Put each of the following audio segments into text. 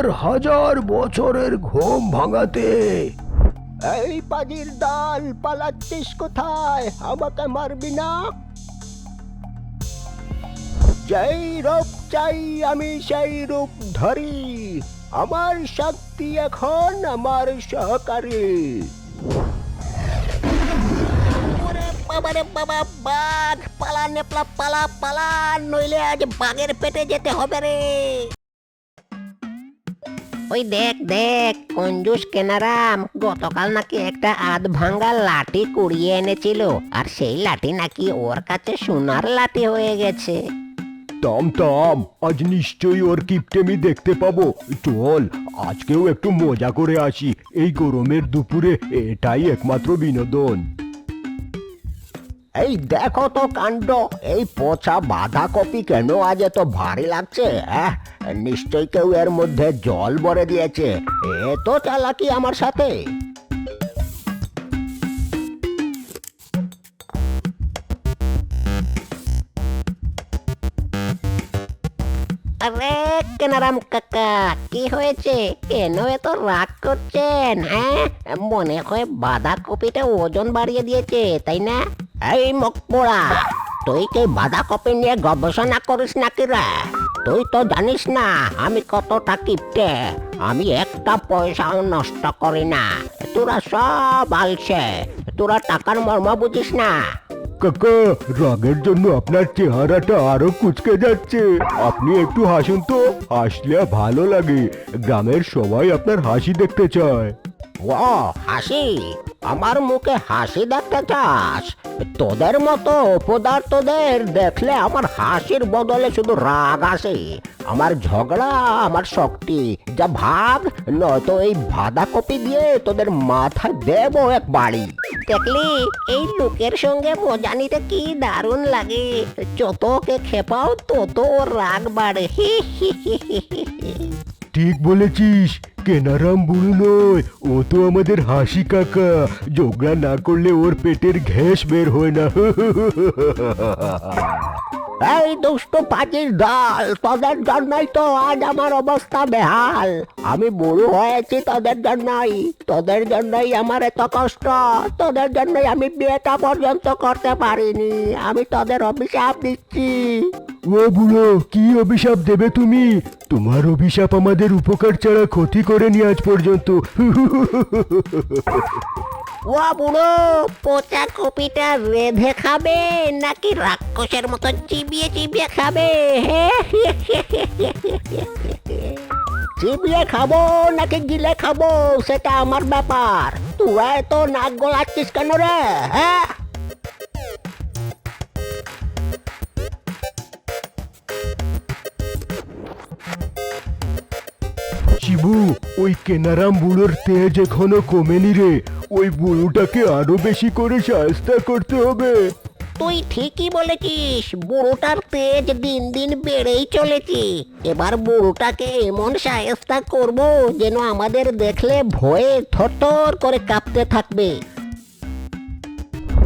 আমার হাজার বছরের ঘুম ভাঙাতে। এই পাজির ডাল পালাচ্ছিস কোথায়? আমাকে মারবি না? যেই রূপ চাই আমি সেই রূপ ধরি। আমার শক্তি এখন আমার সহকারী। ওরে বাবারে বাবা, বাঘ, পালা নেপলা, পালা পালা, নইলে আজ বাঘের পেটে যেতে হবে রে। ওই দেখ দেখ কঞ্জুস কেনারাম গতকাল নাকি একটা আধ ভাঙ্গা লাঠি কুড়িয়ে এনেছিল আর সেই লাঠি নাকি ওর কাছে সোনার লাঠি হয়ে গেছে। তাম তাম আজ নিশ্চয়ই ওর কিপটেমি দেখতে পাবো। চল আজকেও একটু মজা করে আসি এই গরমের দুপুরে এটাই একমাত্র বিনোদন। এই দেখো তো কাণ্ড এই পচা বাঁধাকপি কেন আজ এত ভারী লাগছে হ্যাঁ? নিশ্চয় কেউ এর মধ্যে জল ভরে দিয়েছে। এ তো চালাকি আমার সাথে। আরে, কেনারাম কাকা, কি হয়েছে? কেন এত রাগ করছেন হ্যাঁ? মনে হয় বাঁধাকপিটা ওজন বাড়িয়ে দিয়েছে, তাই না? এই মুখ পোড়া তুই কি বাঁধাকপি নিয়ে গবেষণা করিস নাকি রে? তুই তো জানিস না আমি কতটা কিপটে। আমি একটা পয়সাও নষ্ট করি না। তোরা সব আলসে। তোরা টাকার মর্ম বুঝিস না। কাকা রাগের জন্য আপনার চেহারাটা আরও কুচকে যাচ্ছে। আপনি একটু হাসুন তো হাসলে ভালো লাগে। গ্রামের সবাই আপনার হাসি দেখতে চায়। ও হাসি? আমার মুখে হাসি দেখতে চাস? তোদের মতো অপদার্থদের দেখলে আমার হাসির বদলে শুধু রাগ আসে। আমার ঝগড়া আমার শক্তি যা ভাগ নয়তো এই বাঁধাকপি দিয়ে তোদের মাথায় দেবো এক বাড়ি। দেখলি এই লোকের সঙ্গে মজা নিতে কি দারুণ লাগে। যত ওকে খেপাও তত ওর রাগ বাড়ে। ঠিক বলেছিস। কেনারাম বুড়ো নয়, ও তো আমাদের হাসি কাকা। যোগা না করলে ওর পেটের ঘ্যাস বের হয় না। এই দুষ্ট পাচির দল, তোদের জন্যই তো আজ আমার অবস্থা বেহাল। আমি বুড়ো হয়েছি তোদের জন্যই তোদের জন্যই আমার এত কষ্ট, তোদের জন্যই আমি বিয়েটা পর্যন্ত করতে পারিনি, আমি তোদের অভিশাপ দিচ্ছি। ও বুড়ো, কি অভিশাপ দেবে তুমি? তোমার অভিশাপ আমাদের উপকার ছাড়া ক্ষতি করেনি আজ পর্যন্ত। ও বুড়ো পচা কপিটা রেধে খাবে নাকি রাক্ষসের মতো চিবিয়ে চিবিয়ে খাবে? হে। চিবিয়ে খাব নাকি গিলে খাব, সেটা আমার ব্যাপার। তুই তো নাক গলাচ্ছিস কেন রে হ্যাঁ? শিবু ওই কেনারাম বুড়োর তেজ এখনও কমেনি রে। ওই বুড়োটাকে আরও বেশি করে সাহস্তা করতে হবে। তুই ঠিকই বলেছিস বুড়োটার তেজ দিন দিন বেড়েই চলেছে। এবার বুড়োটাকে এমন সায়স্তা করব যেন আমাদের দেখলে ভয়ে থরথর করে কাঁপতে থাকবে।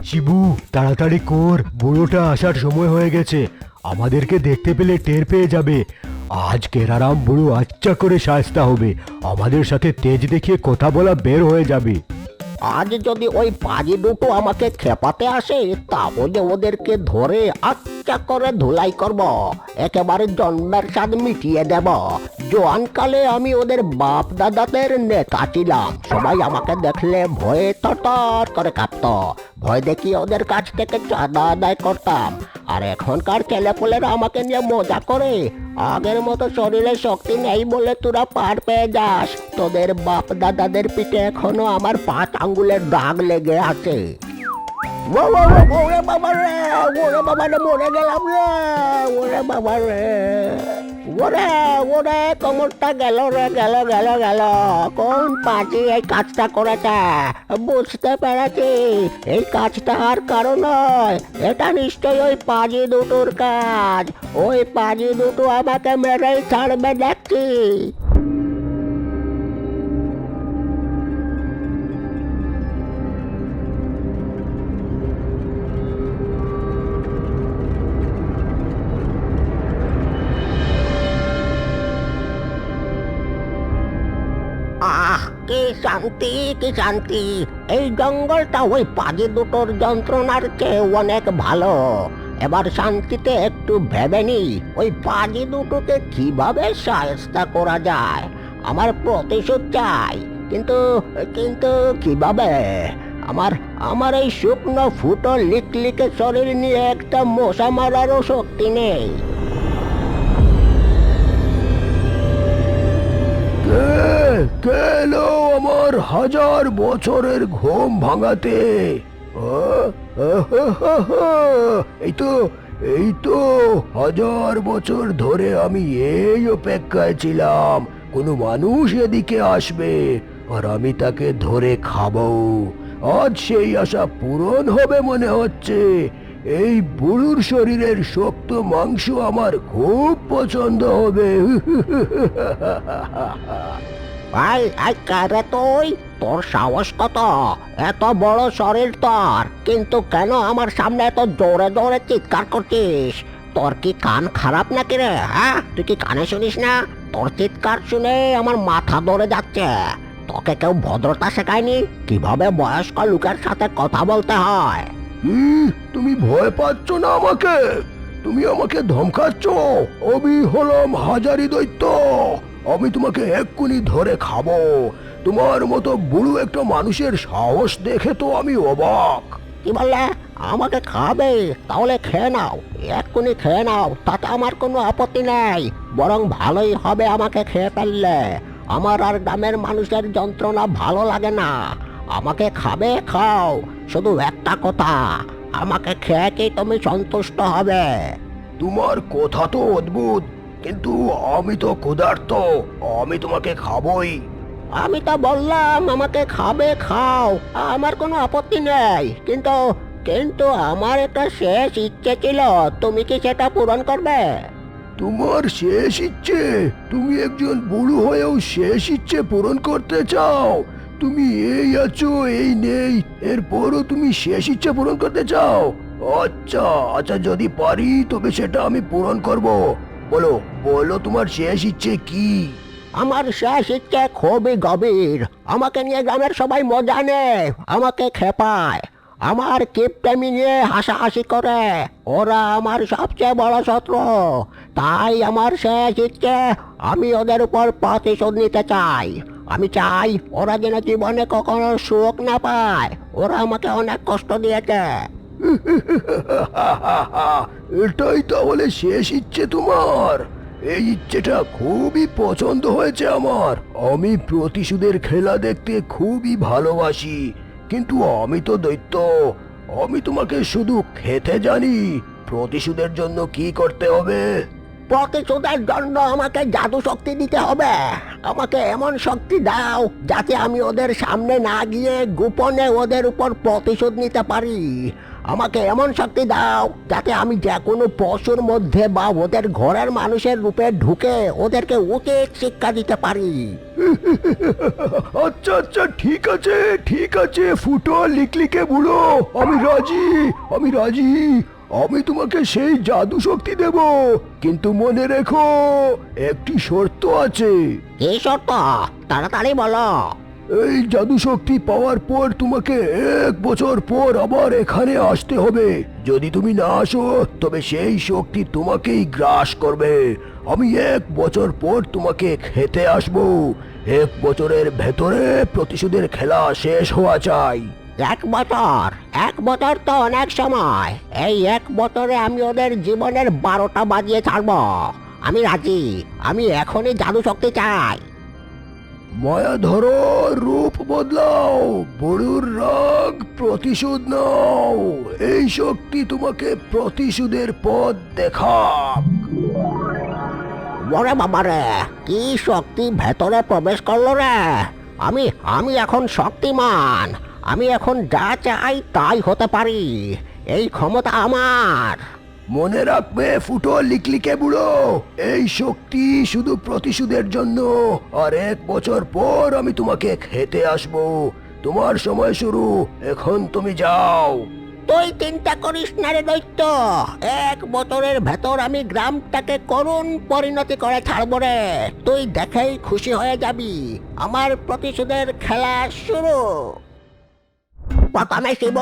শিবু তাড়াতাড়ি কর বুড়োটা আসার সময় হয়ে গেছে। আমাদেরকে দেখতে পেলে টের পেয়ে যাবে। আজ কেরারাম বুড়ো আচ্চা করে সাহস্তা হবে। আমাদের সাথে তেজ দেখিয়ে কথা বলা বের হয়ে যাবে। আজ যদি ওই পাজি দুটো আমাকে খেপাতে আসে, তাহলে ওদেরকে ধরে আচ্ছা করে ধুলাই করব। একেবারে জন্মের স্বাদ মিটিয়ে দেব। জোয়ানকালে আমি ওদের বাপ দাদাদের নেতা ছিলাম। সবাই আমাকে দেখলে ভয়ে তরতর করে কাঁপত। ভয় দেখিয়ে ওদের কাছ থেকে চাঁদা আদায় করতাম। আর এখনকার ছেলেপুলেরা আমাকে নিয়ে মজা করে। আগের মতো শরীরে শক্তি নেই বলে তোরা পার পেয়ে যাস। তোদের বাপ দাদাদের পিঠে এখনও আমার পাঁচ আঙ্গুলের দাগ লেগে আছে। গেলাম রে রে ওরে কোমরটা গেল রে গেল গেল কোন এই কাজটা করেছে বুঝতে পেরেছি এই কাজটা আর কারও নয় এটা নিশ্চয়ই ওই পাজি দুটোর কাজ ওই পাজি দুটো আমাকে মেরেই ছাড়বে দেখছি শান্তি, কি শান্তি? এই জঙ্গলটা ওই পাজি দুটোর যন্ত্রণার চেয়ে অনেক ভালো। এবার শান্তিতে একটু ভেবে নি ওই পাজি দুটোকে কীভাবে সায়স্তা করা যায়? আমার প্রতিশোধ চাই, কিন্তু কিন্তু কীভাবে? আমার আমার এই শুকনো ফুটো লিকলিকে শরীর নিয়ে একটা মশা মারারও শক্তি নেই। কে কে এলো আমার হাজার বছরের ঘুম ভাঙাতে? এই তো এই তো, হাজার বছর ধরে আমি এই অপেক্ষায় ছিলাম। কোনো মানুষ এদিকে আসবে, আর আমি তাকে ধরে খাব। আজ সেই আশা পূরণ হবে মনে হচ্ছে। এই বুড়ুর শরীরের শক্ত মাংস আমার খুব পছন্দ হবে। আই আই কারে তুই? তোর সাহস কত? এত বড় শরীর তোর। কিন্তু কেন আমার সামনে এত জোরে জোরে চিৎকার করছিস? তোর কি কান খারাপ নাকি রে হ্যাঁ? তুই কি কানে শুনিস না? তোর চিৎকার শুনে আমার মাথা ধরে যাচ্ছে। তোকে কেউ ভদ্রতা শেখায়নি? কীভাবে বয়স্ক লোকের সাথে কথা বলতে হয়? কি তুমি ভয় পাচ্ছ না আমাকে? তুমি আমাকে ধমকাচ্ছ? আমি হলাম হাজারি দৈত্য! আমি তোমাকে এক্ষুনি ধরে খাব। তোমার মতো বুড়ো একটা মানুষের সাহস দেখে তো আমি অবাক। কি বললে? আমাকে খাবে তাহলে খেয়ে নাও এক্ষুনি খেয়ে নাও তাতে আমার কোনো আপত্তি নাই বরং ভালোই হবে আমাকে খেয়ে ফেললে। আমার আর গ্রামের মানুষের যন্ত্রণা ভালো লাগে না। আমাকে খাবে খাও শুধু একটা কথা আমাকে খেয়ে কি তুমি সন্তুষ্ট হবে? তোমার কথা তো অদ্ভুত। কিন্তু আমি তো ক্ষুধার্ত আমি তোমাকে খাবই। আমি তো বললাম আমাকে খাবে খাও আমার কোনো আপত্তি নেই। কিন্তু কিন্তু আমার একটা শেষ ইচ্ছে ছিল তুমি কি সেটা পূরণ করবে? তোমার শেষ ইচ্ছে? তুমি একজন বুড়ো হয়েও শেষ ইচ্ছে পূরণ করতে চাও? তুমি এই আছো এই নেই এরপরও তুমি শেষ ইচ্ছে পূরণ করতে চাও? আচ্ছা আচ্ছা যদি পারি তবে সেটা আমি পূরণ করব। বলো বলো তোমার শেষ ইচ্ছে কি? আমার শেষ ইচ্ছে খুবই গভীর। আমাকে নিয়ে গ্রামের সবাই মজা নেয়, আমাকে খেপায়। আমার কিপটেমি নিয়ে হাসাহাসি করে। ওরা আমার সবচেয়ে বড় শত্রু। তাই আমার শেষ ইচ্ছে, আমি ওদের উপর প্রতিশোধ নিতে চাই। আমি চাই ওরা যেন জীবনে কখনো সুখ না পায়। ওরা আমাকে অনেক কষ্ট দিয়েছে। এটাই তাহলে শেষ ইচ্ছে তোমার। এই ইচ্ছেটা খুবই পছন্দ হয়েছে আমার। আমি প্রতিশোধের খেলা দেখতে খুবই ভালোবাসি। কিন্তু আমি তো দৈত্য, আমি তোমাকে শুধু খেতে জানি। প্রতিশোধের জন্য কি করতে হবে? প্রতিশোধের জন্য আমাকে জাদু শক্তি দিতে হবে। আমাকে এমন শক্তি দাও যাতে আমি ওদের সামনে না গিয়ে গোপনে ওদের উপর প্রতিশোধ নিতে পারি। আমাকে এমন শক্তি দাও যাতে আমি যে কোনো পশুর মধ্যে বা ওদের ঘরের মানুষের রূপে ঢুকে ওদেরকে উচিত শিক্ষা দিতে পারি। আচ্ছা আচ্ছা ঠিক আছে ঠিক আছে ফুটো লিকলিকে বুড়ো আমি রাজি আমি রাজি। আমি তোমাকে সেই জাদু শক্তি দেব। কিন্তু মনে রেখো একটি শর্ত আছে। এই শর্ত? তাড়াতাড়ি বলো। এই জাদু শক্তি পাওয়ার পর তোমাকে এক বছর পর আবার এখানে আসতে হবে। যদি তুমি না আসো, তবে সেই শক্তি তোমাকেই গ্রাস করবে। আমি এক বছর পর তোমাকে খেতে আসব। এক বছরের ভেতরে প্রতিশোধের খেলা শেষ হওয়া চাই। এক বছর? এক বছর তো অনেক সময়। এই এক বছরে আমি ওদের জীবনের বারোটা বাজিয়ে ছাড়বো। আমি রাজি। আমি এখনই জাদু শক্তি চাই। মায়া ধরো রূপ বদলাও, বড়ুর রাগ প্রতিশোধ নাও। এই শক্তি তোমাকে প্রতিশোধের পথ দেখাক। ওরে বাবারে কি শক্তি ভেতরে প্রবেশ করল রে? আমি আমি এখন শক্তিমান, আমি এখন যা চাই তাই হতে পারি। এই ক্ষমতা আমার। মনে রাখবে, ফুটো, লিকলিকে বুড়ো। এই শক্তি শুধু প্রতিশোধের জন্য। আর এক বছর পর আমি তোমাকে খেতে আসব। তোমার সময় শুরু, এখন তুমি যাও। তুই চিন্তা করিস না রে দৈত্য। এক বছরের ভেতর আমি গ্রামটাকে করুণ পরিণতি করে ছাড়ব রে। তুই দেখেই খুশি হয়ে যাবি। আমার প্রতিশোধের খেলা শুরু। প্রথমে শিব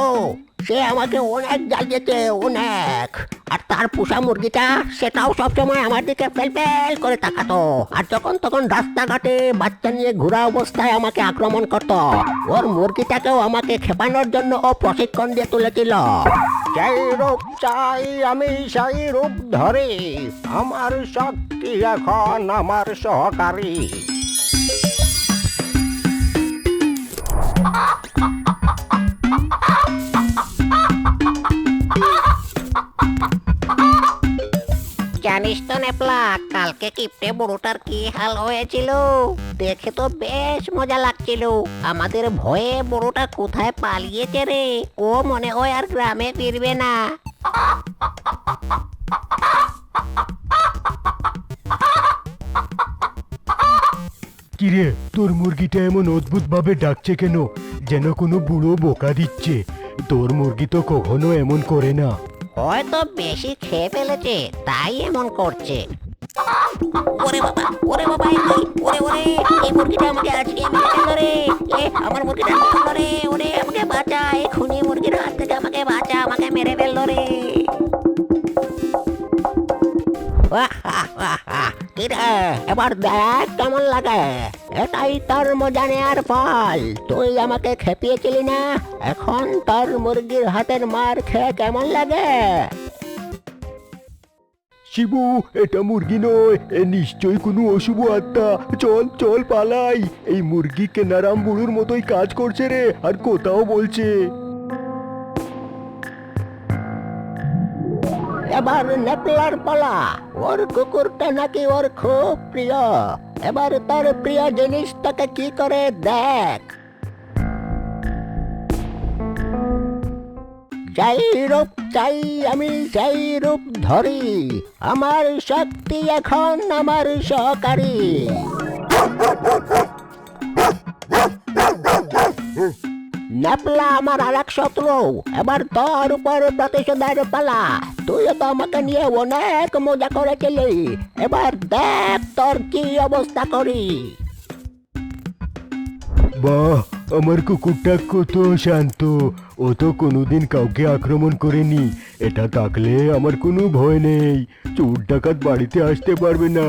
সে আমাকে অনেক জ্বালিয়েছে অনেক। আর তার পোষা মুরগিটা, সেটাও সবসময় আমার দিকে ফেল ফেল করে তাকাতো। আর যখন তখন রাস্তাঘাটে বাচ্চা নিয়ে ঘোরা অবস্থায় আমাকে আক্রমণ করত। ওর মুরগিটাকেও আমাকে খেপানোর জন্য ও প্রশিক্ষণ দিয়ে তুলেছিল। সেই রূপ চাই আমি, সেই রূপ ধরি। আমার শক্তি এখন আমার সহকারী। জানিস তো নেপলা, কালকে কিপটে বুড়োটার কি হাল হয়েছিল? দেখে তো বেশ মজা লাগছিল। আমাদের ভয়ে বুড়োটা কোথায় পালিয়েছে রে? ও মনে হয় আর গ্রামে ফিরবে না। কিরে তোর মুরগিটা এমন অদ্ভুত ভাবে ডাকছে কেন? যেন কোনো বুড়ো বোকা দিচ্ছে। তোর মুরগি তো কখনো এমন করে না। হয়তো বেশি খেয়ে ফেলেছে, তাই এমন করছে। আমার মুরগিটা ওরে, আমাকে বাঁচা এই এবার দেখ কেমন লাগে। এটাই তোর মজা নেয়ার ফল। তুই আমাকে খেপিয়েছিলি না? এখন তোর মুরগির হাতের মার খেয়ে কেমন লাগে? শিবু, এটা মুরগি নয়, এ নিশ্চয়ই কোনো অশুভ আত্মা। চল চল পালাই। এই মুরগি কেনারাম বুড়োর মতোই কাজ করছে রে, আর কোথাও বলছে। এবার নেপলার পালা। ওর কুকুরটা নাকি ওর খুব প্রিয়। এবার তার প্রিয় জিনিসটাকে কি করে দেখ। যাই রূপ চাই আমি সেই রূপ ধরি। আমার শক্তি এখন আমার সহকারী। ন্যাপলা আমার আর এক শত্রু। এবার তোর উপর প্রতিশোধের পালা। তুইও তো আমাকে নিয়ে অনেক মজা করেছিলি। এবার দেখ তোর কি অবস্থা করি। বাহ, আমার কুকুরটা কত শান্ত। ও তো কোনোদিন কাউকে আক্রমণ করেনি। এটা থাকলে আমার কোনো ভয় নেই। চোর ডাকাত বাড়িতে আসতে পারবে না।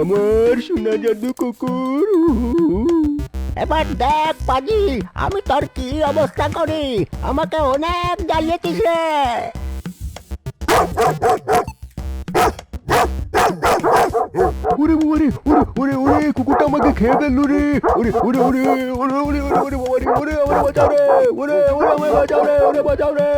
আমার সোনা জাদু কুকুর। এবার দেখ পাজি, আমি তোর কি অবস্থা করি? আমাকে অনেক জ্বালিয়েছিস রে ওরে ওরে ওরে ওরে ওরে, কুকুরটা আমাকে খেয়ে ফেলল রে। ওরে ওরে ওরে ওরে ওরে ওরে ওরে বাবা রে ওরে আমার বাঁচাও রে, ওরে ওরে, আমায় বাঁচাও রে, ওরে, বাঁচাও রে।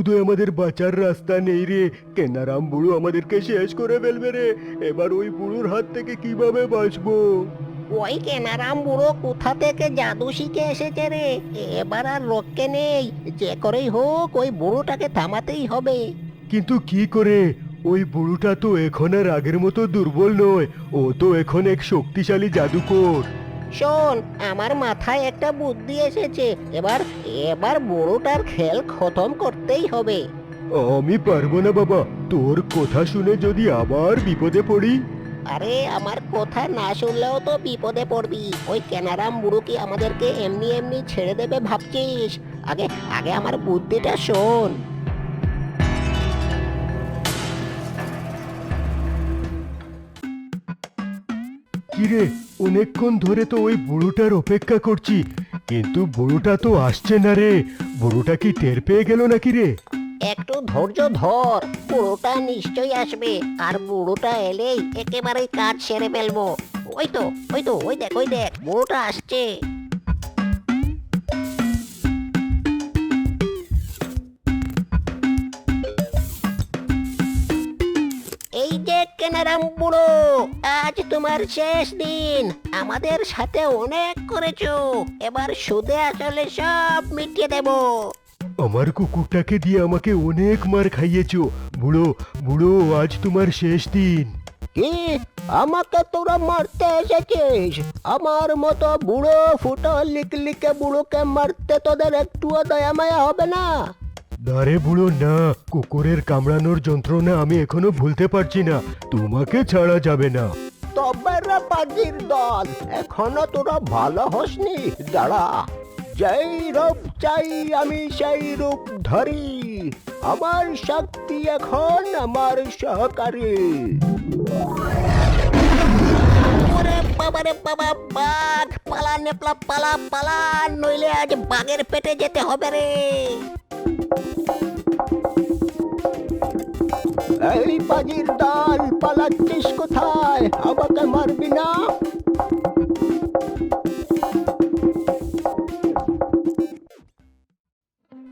বোধহয় আমাদের বাঁচার রাস্তা নেই রে। কেনারাম বুড়ো আমাদেরকে শেষ করে ফেলবে রে। এবার ওই বুড়োর হাত থেকে কীভাবে বাঁচবো? ওই কেনারাম বুড়ো কোথা থেকে জাদু শিখে এসেছে রে? এবার আর রক্ষে নেই। যে করেই হোক ওই বুড়োটাকে থামাতেই হবে। কিন্তু কি করে? ওই বুড়োটা তো এখন আর আগের মতো দুর্বল নয়। ও তো এখন এক শক্তিশালী জাদুকর। শোন আমার মাথায় একটা বুদ্ধি এসেছে। এবার এবার বুড়োটার খেল খতম করতেই হবে। আমি পারব না বাবা। তোর কথা শুনে যদি আবার বিপদে পড়ি? আরে আমার কথা না শুনলেও তো বিপদে পড়বি। ওই কেনারাম বুড়ো কি আমাদেরকে এমনি এমনি ছেড়ে দেবে ভাবছিস? আগে আগে আমার বুদ্ধিটা শোন। কিরে? অনেকক্ষণ ধরে তো ওই বুড়োটার অপেক্ষা করছি। কিন্তু বুড়োটা তো আসছে না রে। বুড়োটা কি টের পেয়ে গেল নাকি রে? একটু ধৈর্য ধর। বুড়োটা নিশ্চয়ই আসবে। আর বুড়োটা এলেই একেবারেই কাজ সেরে ফেলব। ওই তো ওই তো, ওই দেখ ওই দেখ, বুড়োটা আসছে। যে বুড়ো আজ তোমার শেষ দিন। আমাদের সাথে অনেক করেছ। এবার সুদে আসলে সব মিটিয়ে দেবো। আমার কুকুরটাকে দিয়ে আমাকে অনেক মার খাইয়েছো। বুড়ো বুড়ো আজ তোমার শেষ দিন। কি? আমাকে তোরা মারতে এসেছিস? আমার মতো বুড়ো ফুটো লিকলিকে বুড়োকে মারতে তোদের একটুও দয়া মায়া হবে না? দাঁড়ে বুড়ো, না, কুকুরের কামড়ানোর যন্ত্রণা আমি এখনও ভুলতে পারছি না। তোমাকে ছাড়া যাবে না। তবে রে পাজির দল, এখনও তোরা ভালো হসনি, দাঁড়া। যেই রূপ চাই আমি সেই রূপ ধরি। আমার শক্তি এখন আমার সহকারী। বাবারে বাবা, বাঘ, পালা নেপলা, পালা পালা, নইলে আজ বাঘের পেটে যেতে হবে রে। এই পাজির দল পালাচ্ছিস কোথায়? আমাকে মারবি না?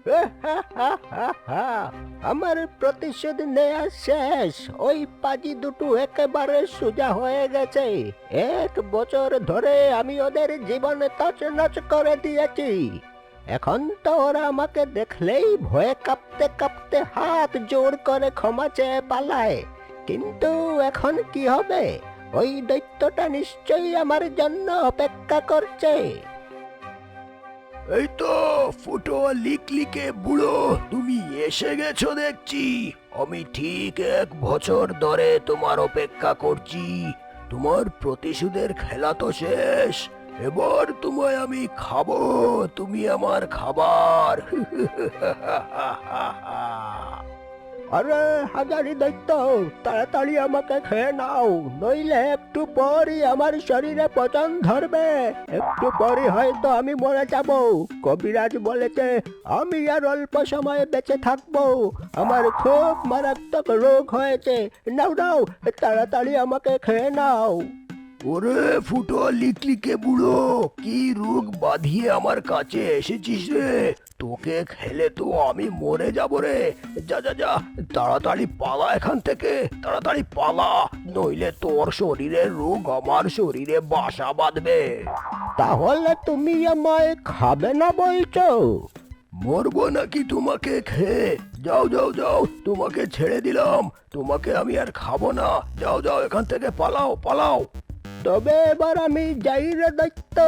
আমার প্রতিশোধ নেয়া শেষ। ওই পাজি দুটো একেবারে সোজা হয়ে গেছে। এক বছর ধরে আমি ওদের জীবনে তছনছ করে দিয়েছি। এখন তো ওরা আমাকে দেখলেই ভয়ে কাঁপতে কাঁপতে হাত জোর করে ক্ষমা চেয়ে পালায়। কিন্তু এখন কি হবে? ওই দৈত্যটা নিশ্চয়ই আমার জন্য অপেক্ষা করছে। এই তো, ফুটো লিকলিকে বুড়ো, তুমি এসে গেছো দেখছি। আমি ঠিক এক বছর ধরে তোমার অপেক্ষা করছি। তোমার প্রতিশোধের খেলা তো শেষ। এবার তোমায় আমি খাব, তুমি আমার খাবার। আরে, হাজারি দৈত্য, তাড়াতাড়ি আমাকে খেয়ে নাও, নইলে একটু পরই আমার শরীরে পচন ধরবে। একটু পরই হয়তো আমি মরে যাব। কবিরাজ বলেছে, আমি আর অল্প সময় বেঁচে থাকব। আমার খুব মারাত্মক রোগ হয়েছে। নাও নাও, তাড়াতাড়ি আমাকে খেয়ে নাও। ওরে ফুটো লিকলিকে বুড়ো কি রোগ বাঁধিয়ে আমার কাছে এসেছিস রে? তোকে খেলে তো আমি মরে যাব রে। যা যা যা তাড়াতাড়ি পালা এখান থেকে তাড়াতাড়ি পালা নইলে তোর শরীরের রোগ আমার শরীরে বাসা বাঁধবে। তাহলে তুমি আমায় খাবে না বলছো? মরবো নাকি তোমাকে খেয়ে? যাও যাও যাও তোমাকে ছেড়ে দিলাম। তোমাকে আমি আর খাব না। যাও যাও এখান থেকে পালাও পালাও। তবে এবার আমি যাই রে দৈত্য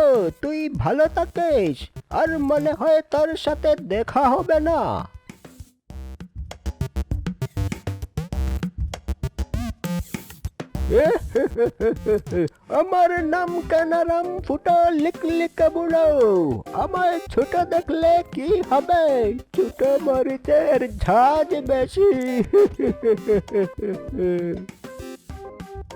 তুই ভালো থাকিস, আর মনে হয় তোর সাথে দেখা হবে না। আমার নাম কানারাম, ফুটো লিকলিকে বুড়ো আমায় ছোট দেখলে কি হবে? ছোট মরিচের ঝাঁজ বেশি।